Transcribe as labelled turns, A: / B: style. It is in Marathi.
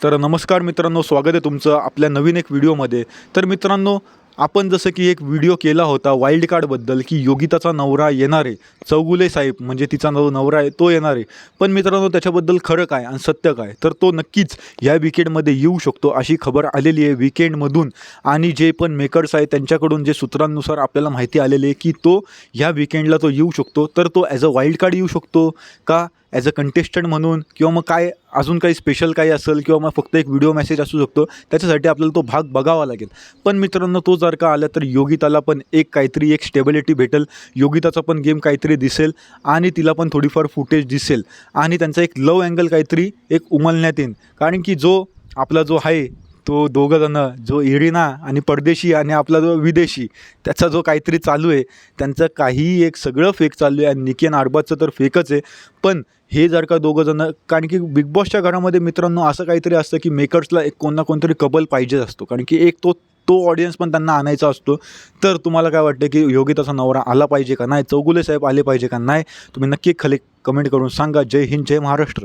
A: तर नमस्कार मित्रांनो स्वागत आहे तुमचं आपल्या नवीन एक व्हिडिओमध्ये. तर मित्रांनो आपण जसं की एक व्हिडिओ केला होता वाईल्ड कार्डबद्दल की योगिताचा नवरा येणार आहे चौगुले साहेब म्हणजे तिचा नव नवरा आहे तो येणार आहे. पण मित्रांनो त्याच्याबद्दल खरं काय आणि सत्य काय तर तो नक्कीच या विकेंडमध्ये येऊ शकतो अशी खबर आलेली आहे विकेंडमधून आणि जे पण मेकर्स आहेत त्यांच्याकडून जे सूत्रांनुसार आपल्याला माहिती आलेली आहे की तो ह्या विकेंडला तो येऊ शकतो. तर तो ॲज अ वाईल्ड कार्ड येऊ शकतो का? ॲज अ कंटेस्टंट म्हणून किंवा मग काय अजून काही स्पेशल काही असेल किंवा मग फक्त एक व्हिडिओ मेसेज असू शकतो त्याच्यासाठी आपल्याला तो भाग बघावा लागेल. पण मित्रांनो तो जर का आला तर योगिताला पण एक काहीतरी एक स्टेबिलिटी भेटेल. योगिताचा पण गेम काहीतरी दिसेल आणि तिला पण थोडीफार फुटेज दिसेल. आणि त्यांचा एक लव अँगल काहीतरी एक उमलण्यात येईल कारण की जो आपला जो आहे तो दोघंजणं जो इरिना आणि परदेशी आणि आपला जो विदेशी त्याचा जो काहीतरी चालू आहे त्यांचं काहीही एक सगळं फेक चालू आहे. आणि निकी आणि आरबाजचं तर फेकच आहे. पण हे जर का दोघंजणं कारण की बिग बॉसच्या घरामध्ये मित्रांनो असं काहीतरी असतं की मेकर्सला एक कोण ना कोणतरी कबल पाहिजेच असतो. कारण की एक तो तो ऑडियन्स पण त्यांना आणायचा असतो. तर तुम्हाला काय वाटतं की योगिताचा नवरा आला पाहिजे का नाही? चौगुले साहेब आले पाहिजे का नाही? तुम्ही नक्की खाली कमेंट करून सांगा. जय हिंद जय महाराष्ट्र.